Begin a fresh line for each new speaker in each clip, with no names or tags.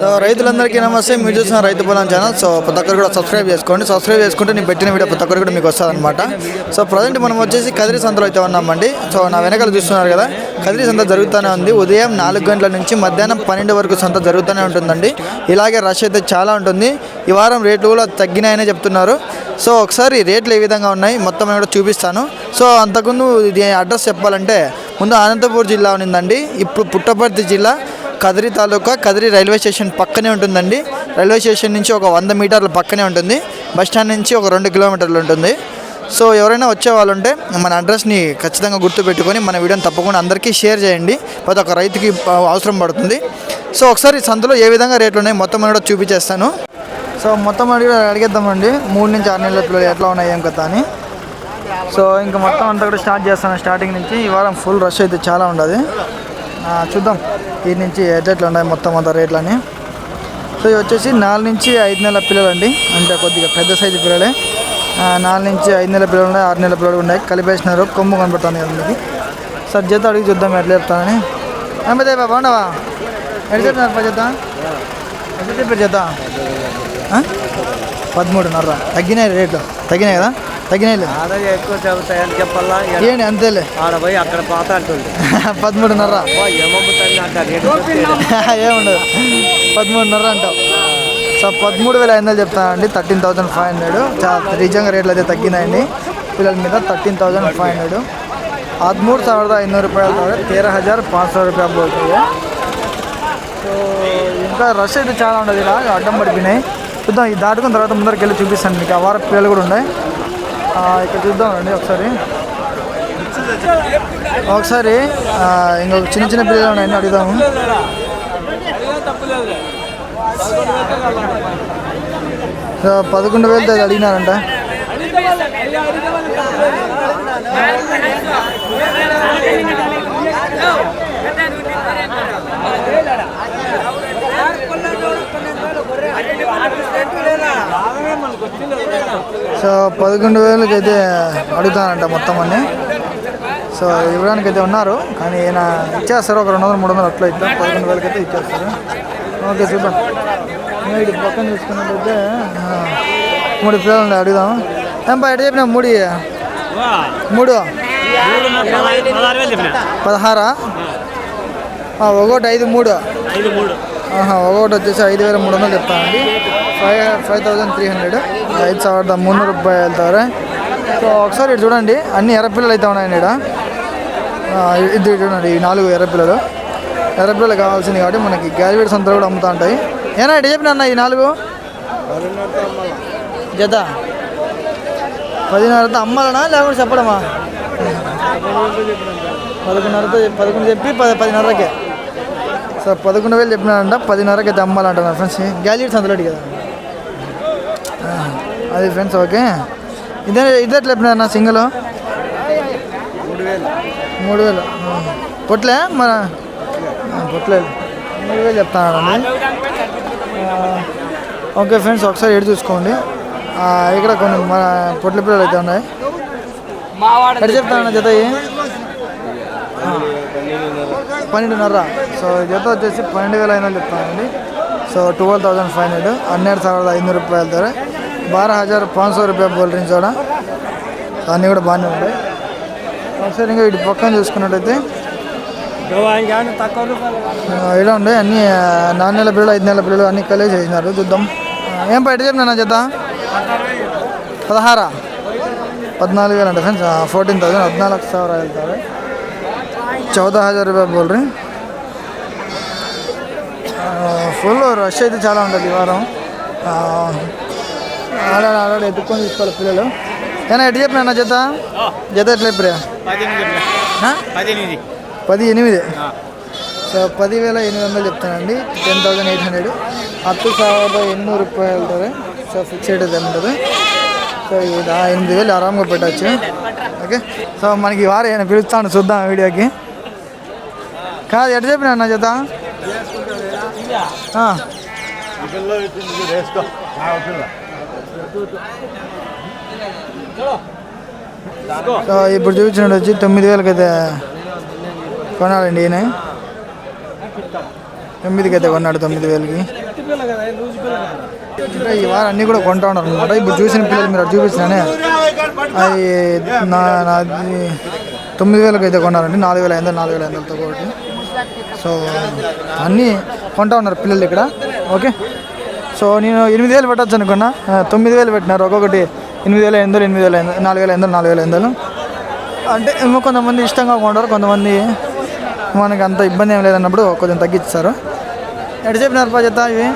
So రైతులందరికీ నమస్తే. మీరు చూసిన రైతు పొలం ఛానల్. సో ప్రతి ఒక్కరు కూడా సబ్స్క్రైబ్ చేసుకోండి. సబ్స్క్రైబ్ చేసుకుంటే నేను పెట్టిన వీడియో ప్రతి ఒక్కరు కూడా మీకు వస్తుందన్నమాట. సో ప్రజెంట్ మనం వచ్చేసి కదిరి సంతలో అయితే ఉన్నామండి. సో నా వెనకాల చూస్తున్నారు కదా కదిరి సంత జరుగుతూనే ఉంది. ఉదయం నాలుగు గంటల నుంచి మధ్యాహ్నం పన్నెండు వరకు సంత జరుగుతూనే ఉంటుందండి. ఇలాగే రష్ అయితే చాలా ఉంటుంది. ఈ వారం రేట్లు కూడా తగ్గినాయనే చెప్తున్నారు. సో ఒకసారి రేట్లు ఏ విధంగా ఉన్నాయి మొత్తం నేను కూడా చూపిస్తాను. సో అంతకుముందు ఇది అడ్రస్ చెప్పాలంటే ముందు అనంతపూర్ జిల్లా ఉన్నదండి. ఇప్పుడు పుట్టపర్తి జిల్లా కదిరి తాలూకా కదిరి రైల్వే స్టేషన్ పక్కనే ఉంటుందండి. రైల్వే స్టేషన్ నుంచి ఒక వంద మీటర్ల పక్కనే ఉంటుంది. బస్ స్టాండ్ నుంచి ఒక రెండు కిలోమీటర్లు ఉంటుంది. సో ఎవరైనా వచ్చే వాళ్ళు ఉంటే మన అడ్రస్ని ఖచ్చితంగా గుర్తుపెట్టుకొని మన వీడియోని తప్పకుండా అందరికీ షేర్ చేయండి. ప్రతి ఒక్క రైతుకి అవసరం పడుతుంది. సో ఒకసారి సంతలో ఏ విధంగా రేట్లు ఉన్నాయి మొత్తం కూడా చూపించేస్తాను. సో మొత్తం అడిగి అడిగేద్దామండి. మూడు నుంచి ఆరు నెలల ఎట్లా ఉన్నాయి ఏం కథ అని. సో ఇంకా మొత్తం అంతా కూడా స్టార్ట్ చేస్తాను. స్టార్టింగ్ నుంచి ఈ వారం ఫుల్ రష్ అయితే చాలా ఉండదు. చూద్దాం. ఈ నుంచి ఎట్లా ఉన్నాయి మొత్తం అంత రేట్లని సో ఇవి వచ్చేసి నాలుగు నుంచి ఐదు నెలల పిల్లలు అండి అంటే కొద్దిగా పెద్ద సైజు పిల్లలే. నాలుగు నుంచి ఐదు నెలల పిల్లలు ఉన్నాయి ఆరు నెలల పిల్లలు ఉన్నాయి. కలిపేసినారు కొమ్ము కనపడుతుంది కదా సార్ జత అడిగి చూద్దాం ఎట్లా చెప్తానని. అమ్మితే బాగుండవా ఎట్లా చెప్తున్నారు పా చేద్దాం ఎట్లా చెప్పారు జత? పదమూడున్నర. తగ్గినాయి రేట్లు. తగ్గినాయి కదా? తగ్గినాయి
ఆడ ఎక్కువ చెబుతాయని చెప్పాలా
ఏంటి అంతేలే
ఆడ పోయి అక్కడ పాత అంటుంది
పదమూడున్నర
ఏమమ్ముతుంది అంటారు రేటు
ఏముండదు పదమూడున్నర అంటావు సో పదమూడు వేల ఐదు వందలు చెప్తానండి థర్టీన్ థౌసండ్ ఫైవ్ హండ్రెడ్ చాలా నిజంగా రేట్లు అయితే తగ్గినాయండి పిల్లల మీద థర్టీన్ థౌసండ్ ఫైవ్ హండ్రెడ్ ಹದಿಮೂರು ಸಾವಿರದ ಐನೂರು ರೂಪಾಯಿ ಹೇಳ್ತಾರೆ ತೇರ ಹಜಾರ್ ಪಾಂಚ್ ಸಾವಿರ రూపాయలు పోతుంది సో ఇంకా రష్ అయితే చాలా ఉండదు ఇలా అడ్డం పడిపోయినాయి చూద్దాం ఇది దాటుకున్న తర్వాత ముందరికి వెళ్ళి చూపిస్తాను మీకు ఆ వార పిల్లలు కూడా ఉన్నాయి ఆ, ఇక్కడ చూద్దామండి ఒకసారి. ఒకసారి ఇంకొక చిన్న చిన్న పిల్లలు ఉన్నాయని అడుగుదాము. పదకొండు వేలతో అడిగినారంట. సో పదకొండు వేలకి అయితే అడుగుతానంట మొత్తం అన్ని. సో ఇవ్వడానికి అయితే ఉన్నారు కానీ ఈయన ఇచ్చేస్తారు ఒక రెండు వందలు మూడు వందలు అట్లా ఇద్దాం. పదకొండు వేలకి అయితే ఇచ్చేస్తారు. ఓకే చూద్దాం. ఇటు పక్కన చూసుకున్నట్టయితే ఆ, మూడు పిల్లలు అడుగుదాం. ఏం బా ఎటు చెప్పినా మూడు మూడు? పదహారా? ఒకటి ఐదు మూడు. ఒకటి వచ్చేసి ఐదు వేల మూడు వందలు చెప్తానండి. five five thousand three hundred ఐదు ಸಾವಿರದ మున్నూరు రూపాయలు వెళ్తారు సో ఒకసారి ఇటు చూడండి అన్ని ఎర్రపిల్లలు అయితే ఉన్నాయండి ఇక్కడ ఆ, ఇది చూడండి ఈ నాలుగు ఎర్రపిల్లలు ఎర్రపిల్లలు కావాల్సింది కాబట్టి మనకి గ్యాలివేట్ సంతలు కూడా అమ్ముతూ ఉంటాయి ఏనా ఇటు చెప్పిన అన్న ఈ నాలుగు జత పదిన్నరతో అమ్మాలనా లేకపోతే చెప్పడమా పదకొండున్నరతో పదకొండు చెప్పి పది పదిన్నరకే సో పదకొండు వేలు చెప్పినారంట పదిన్నరకి అయితే అమ్మాలంటున్నారు ఫ్రెండ్స్ గ్యాలీట్స్ అందులోటి కదా ఆ, అది ఫ్రెండ్స్ ఓకే ఇదే ఇదే ఎట్లా చెప్పినారన్న సింగిల్ మూడు వేలు ఆ. పొట్లే మన ఆ, పొట్లేదు మూడు వేలు చెప్తానండి ఓకే ఫ్రెండ్స్ ఒకసారి ఎడు చూసుకోండి ఆ, ఇక్కడ కొన్ని మన పొట్ల పిల్లలు అయితే ఉన్నాయి ఎటు చెప్తానన్న జత ఇవి? పన్నెండున్నర సో జత వచ్చేసి పన్నెండు వేల ఐదు వందలు చెప్తానండి so twelve thousand five hundred ಹನ್ನೆರಡು ಸಾವಿರದ ಐನೂರು ರೂಪಾಯಿ ಹೇಳ್ತಾರೆ బారా హజార్ पाँच రూపాయ బోల్ డ్రింక్స్ కూడా అన్నీ కూడా బాగానే ఉంటాయి ఒకసారి ఇంకా ఇటు పక్కన చూసుకున్నట్టయితే ఇలా ఉండే అన్ని నాలుగు నెలల పిల్లలు ఐదు నెలల పిల్లలు అన్ని కలిసి చేసినారు. చూద్దాం. ఏం బయట చెప్పినా చేత పదహారా? పద్నాలుగు వేలు అంటే ఫ్రెండ్స్ ఫోర్టీన్ థౌసండ్ పద్నాలుగు సవర వెళ్తారు. చౌద హజార్ రూపాయ బోల్ రీ ఫుల్ రష్ అయితే చాలా ఉంటుంది ఈ వారం. ఆడాడు ఆడాడు ఎత్తుక్కొని తీసుకోవాలి పిల్లలు ఏనా ఎటు చెప్పినా జత జత ఎట్లా చెప్పరా పది ఎనిమిది సో పదివేల ఎనిమిది వందలు చెప్తానండి టెన్ థౌసండ్ ఎయిట్ హండ్రెడ్ ಹತ್ತು ಸಾವಿರದ ఎన్నూరు రూపాయలు వెళ్తారు సో ఫిక్స్డ్ అయితే ఉంటుంది సో ఇది ఆ ఎనిమిది వేలు ఆరాంగా పెట్టచ్చు ఓకే సో మనకి ఈ వారం ఏమైనా పిలుస్తాను చూద్దాం వీడియోకి కాదు ఎట్లా చెప్పినా అన్న చేత ఆ. సో ఇప్పుడు చూపించినట్టు వచ్చి తొమ్మిది వేలకి అయితే కొనాలండి ఈయన. తొమ్మిదికి అయితే కొన్నాడు తొమ్మిది వేలకి. ఇంకా ఈ వారం అన్నీ కూడా కొంటా ఉన్నారు అనమాట ఇప్పుడు చూసిన పిల్లలు మీరు అటు చూపించినానే అవి నా నాది తొమ్మిది వేలకు అయితే కొన్నారండి. నాలుగు వేల ఐదు వందలు నాలుగు వేల ఐదు వందలతో ఒకటి సో అన్నీ కొంటా ఉన్నారు పిల్లలు ఇక్కడ. ఓకే. సో నేను ఎనిమిది వేలు పెట్టచ్చు అనుకున్నా. తొమ్మిది వేలు పెట్టినారు. ఒక్కొక్కటి ఎనిమిది వేల ఎనిమిది ఎనిమిది వేల నాలుగు వేల ఎనిమిది నాలుగు వేల ఎనిమిది అంటే ఇంకా కొంతమంది ఇష్టంగా కొంటారు కొంతమంది మనకి అంత ఇబ్బంది ఏం లేదన్నప్పుడు కొంచెం తగ్గిస్తారు ఎటు చెప్పినారు పా చెప్తా ఇవి?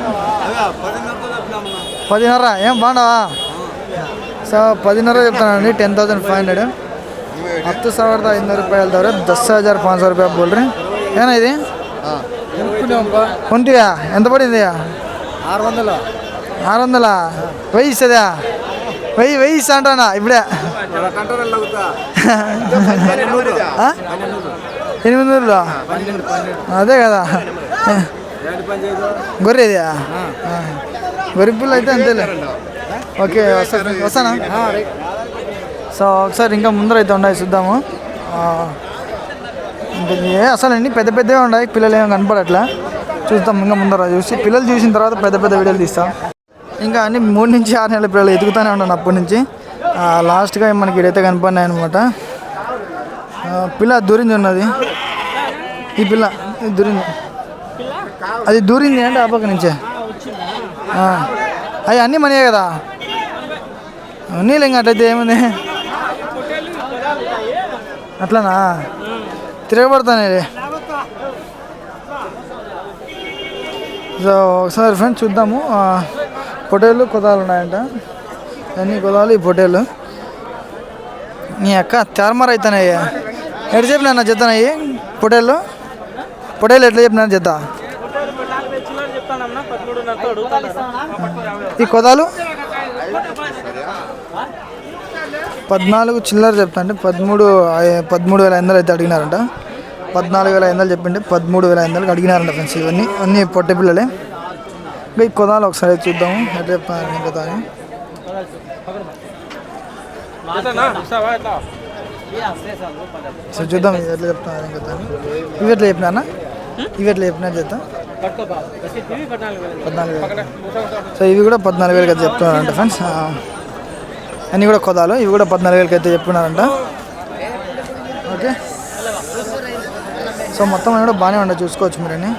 పదిన్నర ఏం బాగుండవా? సో పదిన్నర చెప్తానండి టెన్ థౌసండ్ ఫైవ్ హండ్రెడ్. ಹತ್ತು ಸಾವಿರದ ఐదు రూపాయలు ಅಲ್ದವ್ರೆ ದಸ್ హజార్ పాంచ ಸಾವಿರ రూపాయలు ಆಗ್ಬೋಲ್ರಿ ఏనా ఇది? ಹೊಂಟಿವ್ಯಾ ఎంత పడింది?
ఆరు వందలు
ఆరు వందల వెయ్యి ఇస్తుందా? వెయ్యి వెయ్యి ఇస్తా అంటానా? ఇప్పుడే? ఎనిమిది నూరులో అదే కదా. గొర్రెది గొర్రె పిల్ల అయితే అంతేలే. ఓకే వస్తా. వస్తానా? సో ఒకసారి ఇంకా ముందర అయితే ఉన్నాయి చూద్దాము. అసలు అన్ని పెద్ద పెద్దవి ఉన్నాయి? పిల్లలు ఏం కనపడట్లే? చూస్తాం ఇంకా ముందర చూసి. పిల్లలు చూసిన తర్వాత పెద్ద పెద్ద వీడియోలు తీస్తాం. ఇంకా అన్ని మూడు నుంచి ఆరు నెలల పిల్లలు ఎదుగుతూనే ఉన్నాను అప్పటి నుంచి. లాస్ట్గా మనకి ఇడైతే కనపడినాయి అనమాట పిల్ల దూరింది ఉన్నది. ఈ పిల్ల దూరింది. అది దూరింది అంటే ఆ పక్క నుంచే. అవి అన్నీ మనయే కదా. నీళ్ళు ఇంకా అట్లయితే ఏముంది? అట్లనా? తిరగబడతానే. సో ఒకసారి ఫ్రెండ్స్ చూద్దాము. పొటేలు కుదాలు ఉన్నాయంట. అన్ని కుదాలు ఈ పొటేలు? నీ అక్క చార్మార్ అవుతున్నాయి ఎట్లా చెప్పినా నా చెప్తానయ్యి పొటేలు? పొటేలు ఎట్లా చెప్పినా చెత్త ఈ కుదాలు? పద్నాలుగు చిల్లర చెప్తా అంటే పదమూడు పదమూడు వేల ఐదు వందలు అయితే అడిగినారంట. పద్నాలుగు వేల ఐదు వందలు చెప్పింటే పదమూడు వేల ఐదు వందలకి అడిగినారంట ఫ్రెండ్స్ ఇవన్నీ. అన్నీ పొట్టె పిల్లలే. ఇంకా ఈ కొదాలు ఒకసారి చూద్దాము. ఎట్లా చెప్తాను కదా అని సో చూద్దాం ఎట్లా చెప్తాను ఇంకా ఇవి ఎట్లా చెప్పినా ఇవి ఎట్లా చెప్పినా చేద్దాం పద్నాలుగు వేలు. సో ఇవి కూడా పద్నాలుగు వేలకి అయితే చెప్తున్నారంట ఫ్రెండ్స్. అన్నీ కూడా కొదాలు ఇవి కూడా పద్నాలుగు వేలకి అయితే చెప్తున్నారంట. ఓకే. సో మొత్తం కూడా బాగానే ఉండదు చూసుకోవచ్చు మీరని.